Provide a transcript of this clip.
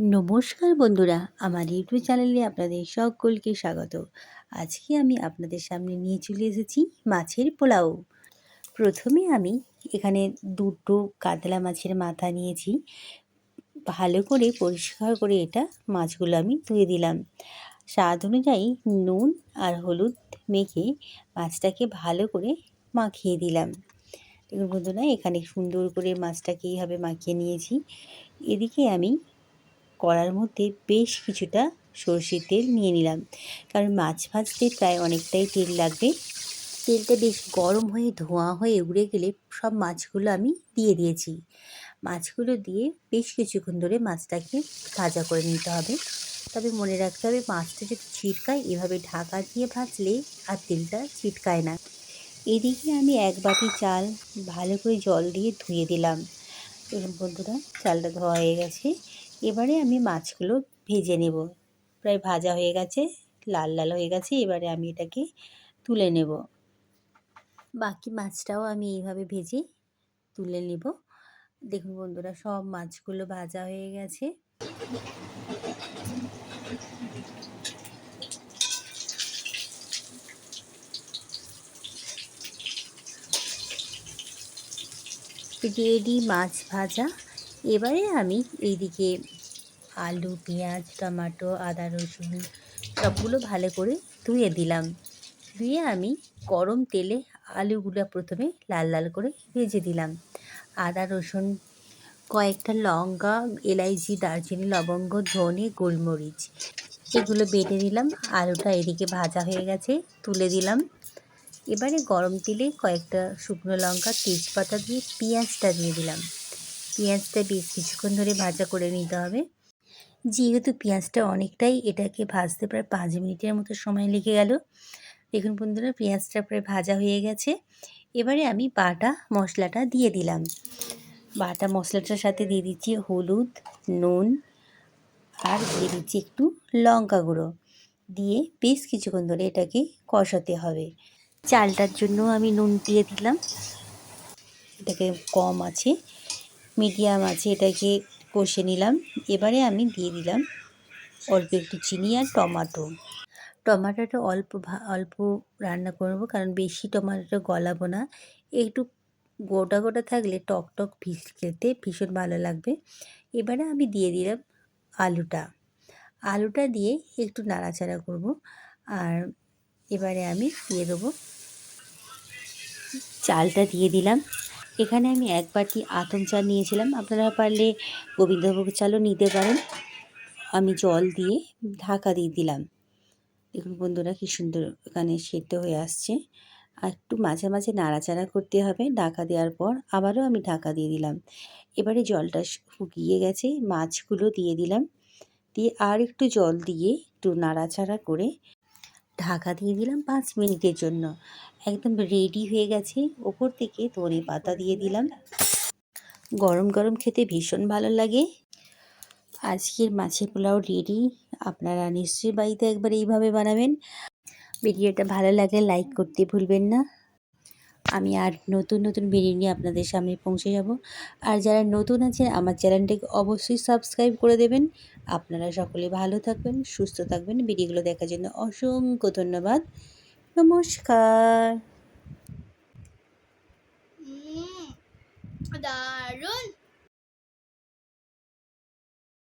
নমস্কার বন্ধুরা, আমার ইউটিউব চ্যানেলে আপনাদের সকলকে স্বাগত। আজকে আমি আপনাদের সামনে নিয়ে চলে এসেছি মাছের পোলাও। প্রথমে আমি এখানে দুটো কাতলা মাছের মাথা নিয়েছি। ভালো করে পরিষ্কার করে এটা মাছগুলো আমি ধুয়ে দিলাম। স্বাদ অনুযায়ী নুন আর হলুদ মেখে মাছটাকে ভালো করে মাখিয়ে দিলাম। দেখুন বন্ধুরা, এখানে সুন্দর করে মাছটাকে এইভাবে মাখিয়ে নিয়েছি। এদিকে আমি কড়ার মধ্যে বেশ কিছুটা সর্ষের তেল নিয়ে নিলাম। কারণ মাছ ভাজতে প্রায় অনেকটাই তেল লাগবে। তেলটা বেশ গরম হয়ে, ধোঁয়া হয়ে উড়ে গেলে সব মাছগুলো আমি দিয়ে দিয়েছি। মাছগুলো দিয়ে বেশ কিছুক্ষণ ধরে মাছটাকে ভাজা করে নিতে হবে। তবে মনে রাখতে হবে, মাছটা যদি ছিটকায়, এভাবে ঢাকা দিয়ে ভাজলে আর তেলটা ছিটকায় না। এদিকে আমি এক বাটি চাল ভালো করে জল দিয়ে ধুয়ে দিলাম। বন্ধুরা, চালটা ধোয়া হয়ে গেছে। এবারে আমি মাছগুলো ভেজে নেব। প্রায় ভাজা হয়ে গেছে, লাল লাল হয়ে গেছে, এবারে আমি এটাকে তুলে নেব। বাকি মাছটাও আমি এইভাবে ভেজে তুলে নেব। দেখুন বন্ধুরা, সব মাছগুলো ভাজা হয়ে গেছে। রেডি মাছ ভাজা। এবারে আমি এইদিকে আলু, পেঁয়াজ, টমেটো, আদা, রসুন সবগুলো ভালো করে ধুয়ে দিলাম। ধুয়ে আমি গরম তেলে আলুগুলো প্রথমে লাল লাল করে ভেজে দিলাম। আদা, রসুন, কয়েকটা লঙ্কা, এলাইচি, দারচিনি, লবঙ্গ, ধনে, গোলমরিচ এগুলো বেটে দিলাম আলুটা এদিকে ভাজা হয়ে গেছে, তুলে দিলাম। এবারে গরম তেলে কয়েকটা শুকনো লঙ্কা, তেজপাতা দিয়ে পেঁয়াজটা দিয়ে দিলাম। পেঁয়াজটা বেশ কিছুক্ষণ ধরে ভাজা করে নিতে হবে। যেহেতু পেঁয়াজটা অনেকটাই এটাকে ভাজতে প্রায় পাঁচ মিনিটের মতো সময় লেগে গেল। দেখুন বন্ধুরা, পেঁয়াজটা প্রায় ভাজা হয়ে গেছে। এবারে আমি বাটা মশলাটা দিয়ে দিলাম। বাটা মশলাটার সাথে দিয়ে দিচ্ছি হলুদ, নুন আর দিয়ে দিচ্ছি একটু লঙ্কা গুঁড়ো। দিয়ে বেশ কিছুক্ষণ ধরে এটাকে কষাতে হবে। চালটার জন্য আমি নুন দিয়ে দিলাম। এটাকে কম আছে। মিডিয়াম আছে, এটাকে কষে নিলাম। এবারে আমি দিয়ে দিলাম অল্প একটু চিনি আর টমাটো। টমাটোটা অল্প অল্প রান্না করব কারণ বেশি টমাটোটা গলাবো না। একটু গোটা গোটা থাকলে টক টক ফিস খেতে ভীষণ ভালো লাগবে। এবারে আমি দিয়ে দিলাম আলুটা। আলুটা দিয়ে একটু নাড়াচাড়া করব আর এবারে আমি দিয়ে দেবো চালটা দিয়ে দিলাম। এখানে আমি এক বাটি আতম চাল নিয়েছিলাম। আপনারা পারলে গোবিন্দভোগ চালও নিতে পারেন। আমি জল দিয়ে ঢাকা দিয়ে দিলাম। দেখুন বন্ধুরা কী সুন্দর এখানে সেদ্ধ হয়ে আসছে। আর একটু মাঝে মাঝে নাড়াচাড়া করতে হবে। ঢাকা দেওয়ার পর আবারও আমি ঢাকা দিয়ে দিলাম। এবারে জলটা শুকিয়ে গেছে। মাছগুলো দিয়ে দিলাম। দিয়ে আর একটু জল দিয়ে একটু নাড়াচাড়া করে ঢাকা দিয়ে দিলাম পাঁচ মিনিটের জন্য। একদম রেডি হয়ে গেছে। ওপর থেকে ধনে পাতা দিয়ে দিলাম। গরম গরম খেতে ভীষণ ভালো লাগে। আজকের মাছের পোলাও রেডি আপনারা নিশ্চয়ই বাড়িতে একবার এইভাবে বানাবেন। ভিডিওটা ভালো লাগলে লাইক করতে ভুলবেন না। আমি আর নতুন নতুন ভিডিও নিয়ে আপনাদের সামনে পৌঁছে যাব। আর যারা নতুন আছেন, আমার চ্যানেলটাকে অবশ্যই সাবস্ক্রাইব করে দেবেন। আপনারা সকলে ভালো থাকবেন, সুস্থ থাকবেন। ভিডিওগুলো দেখার জন্য অসংখ্য ধন্যবাদ। নমস্কার।